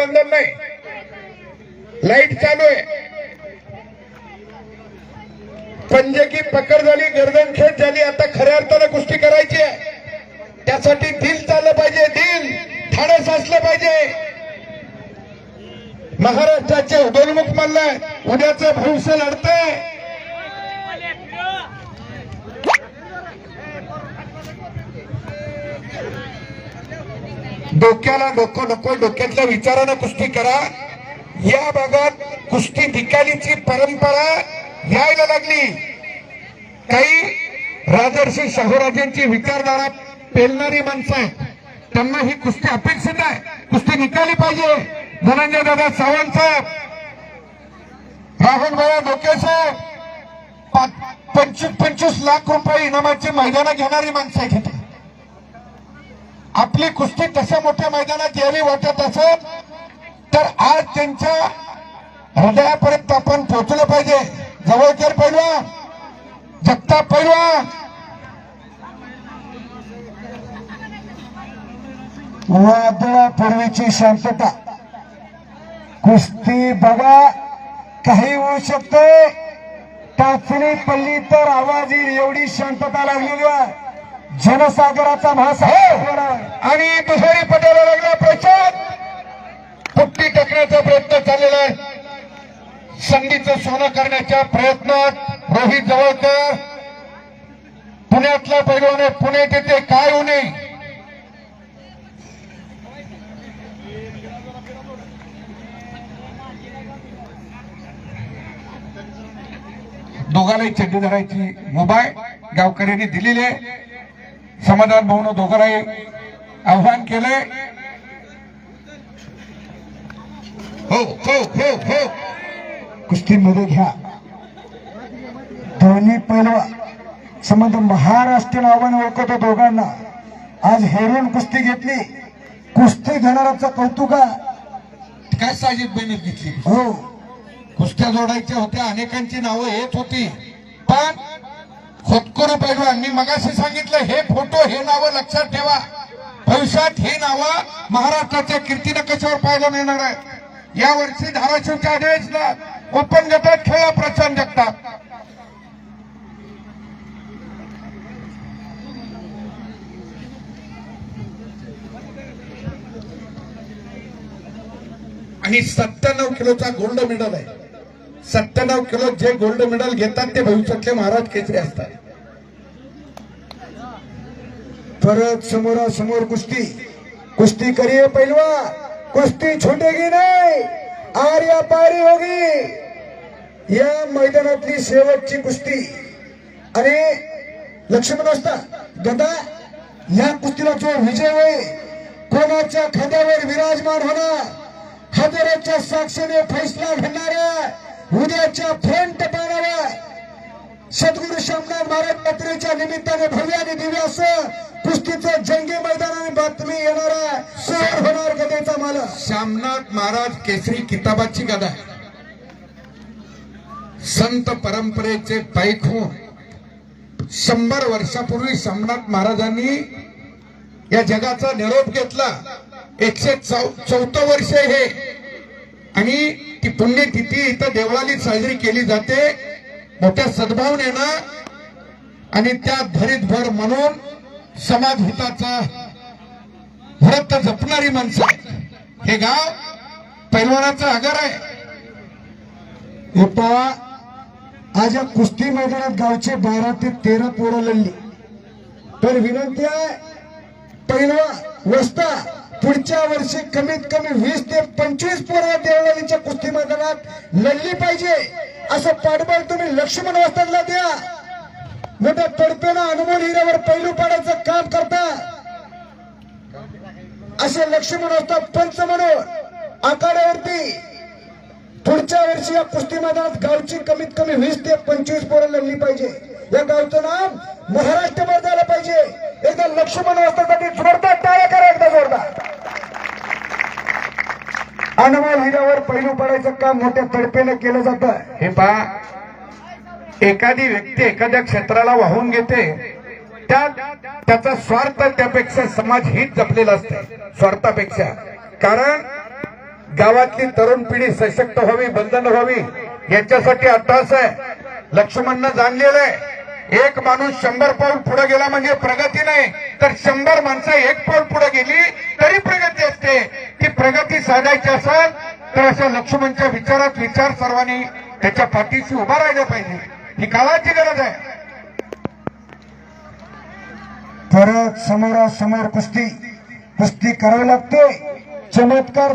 बंधन नाही. लाइट चालू आहे. पंजे की पकड झाली गर्दन खेच झाली आता खऱ्या अर्थानं कुस्ती करायची आहे. त्यासाठी दिल चाललं पाहिजे दिल. ठाणे साचलं पाहिजे. महाराष्ट्राचे उदयमुख मानलंय. उद्याचं भविष्य लढतंय. डोक्याला डोकं नको डोक्यातल्या विचारानं कुस्ती करा. या भागात कुस्ती निकालीची परंपरा यायला लागली. काही राजर्षी शाहूराजांची विचारधारा पेलणारी माणसं आहेत. त्यांना ही कुस्ती अपेक्षित आहे. कुस्ती निकाली पाहिजे. धनंजय दादा सावंत साहेब राहुल भाऊ डोके साहेब पंचवीस पंचवीस लाख रुपये इनामाची मैदानं घेणारी माणसं आहेत इथे. आपली कुस्ती तशा मोठ्या मैदानात यावी वाटत असत तर आज त्यांच्या हृदयापर्यंत आपण पोहोचलं पाहिजे. जवळकर पैलवान जगताप पैलवान. वादळापूर्वीची शांतता. कुस्ती बघा काही होऊ शकते. टाचणी पडली तर आवाज येईल एवढी शांतता लागलेली आहे. जनसागराचा महासागर. आहे. आणि दुसरी पटाला लागला प्रचार. पुट्टी टाकण्याचा प्रयत्न चाललेला आहे. संधीचं सोनं करण्याच्या प्रयत्नात रोहित जवळकर. पुण्यातला पैलवान आहे. पुण्यात येते काय होऊ नये? दोघालाही चड्डी धरायची मुबाय गावकऱ्यांनी दिलेली आहे. समाधान भाऊन दोघालाही आव्हान केलंय. हो हो हो हो. कुस्तीमध्ये घ्या. दोन्ही पैलवा संबंध महाराष्ट्रीय नावाने ओळखतो दोघांना. आज हेरून कुस्ती घेतली. कुस्ती घेणाऱ्याचं कौतुक. काय साजिद मेहनत घेतली? हो. कुस्त्या जोडायच्या होत्या अनेकांची नावं येत होती. पण खोतकरू पैलवान मी मगाशी सांगितलं हे फोटो हे नावं लक्षात ठेवा. भविष्यात हे नावं महाराष्ट्राच्या कीर्तीनं कशावर पाहायला मिळणार आहे या वर्षी धाराशिवच्या अधिवेशनात ओपन गटात खेळा प्रचंड जगतात आणि सत्त्याण्णव किलोचा गोल्ड मेडल आहे. सत्त्याण्णव किलो जे गोल्ड मेडल घेतात ते भविष्यातले महाराज केसरी असतात. परत समोरासमोर कुस्ती. कुस्ती करिये पैलवा. कुस्ती छूटेगी नाही. आर्या पारी होगी. या मैदानातली शेवटची कुस्ती. आणि लक्ष्मण असता गदा या कुस्तीला जो विजय होईल कोणाच्या खांद्यावर विराजमान होणार? हजाराच्या साक्षीने फैसला घेणाऱ्या उद्याच्या फ्रंट पानावर सद्गुरु शामनाथ महाराज यात्रेच्या निमित्ताने भव्य आणि दिव्य असं कुस्तीचं जंगी मैदानाने बातमी येणार आहे. सर होणार गदेचा मालक. श्यामनाथ महाराज केसरी किताबाची गदा आहे. संत परंपरेचे पैखू शंभर वर्षापूर्वी श्यामनाथ महाराजांनी या जगाचा निरोप घेतला. एकशे चौ- चौथं वर्ष हे. पुण्यतिथी इथं देवळाली साजरी केली जाते. मोठ्या सद्भावनेनं आणि त्या भरीत भर म्हणून समाज हिताचा व्रत जपणारी माणसं हे गाव पैलवानाचं आगर आहे. हे पहा आज या कुस्ती मैदानात गावचे बारा ते तेरा पोरं लढली. तर विनंती आहे पहिला वस्ता पुढच्या वर्षी कमीत कमी वीस ते पंचवीस पोरं देवळालीच्या कुस्ती मैदानात लढली पाहिजे. असं पाठबळ तुम्ही लक्ष्मण वस्ताला द्या. मोठ्या तडपेनं अनमोल हिऱ्यावर पैलू पाडायचं काम करता. असे लक्ष्मण असतात पंच म्हणून आखाड्यावरती. पुढच्या वर्षी या कुस्ती मैदानात गावची कमीत कमी वीस ते पंचवीस पोरं लढली पाहिजे. या गावचं नाव महाराष्ट्रभर झालं पाहिजे. एकदा लक्ष्मण वाजतासाठी जोरदार टाळ्या करा एकदा जोरदार अनमोल हिऱ्यावर पैलू पडायचं काम मोठ्या तडपेनं केलं जातं हे पहा एखादी व्यक्ती एखाद्या क्षेत्राला वाहून घेते त्या त्याचा स्वार्थ त्यापेक्षा समाज हित जपलेलं असते स्वार्थापेक्षा. कारण गावातली तरुण पिढी सशक्त व्हावी बंधन व्हावी याच्यासाठी अट्टास आहे. लक्ष्मणनं जाणलेलं आहे. एक माणूस शंभर पाऊल पुढे गेला म्हणजे प्रगती नाही. तर शंभर माणसं एक पाऊल पुढे गेली तरी प्रगती असते. ती प्रगती साधायची असेल तर अशा लक्ष्मणच्या विचारात विचार सर्वांनी त्याच्या पाठीशी उभा राहिला पाहिजे. ही काळाची गरज आहे. परत समोरासमोर कुस्ती कुस्ती करावी लागते. चमत्कार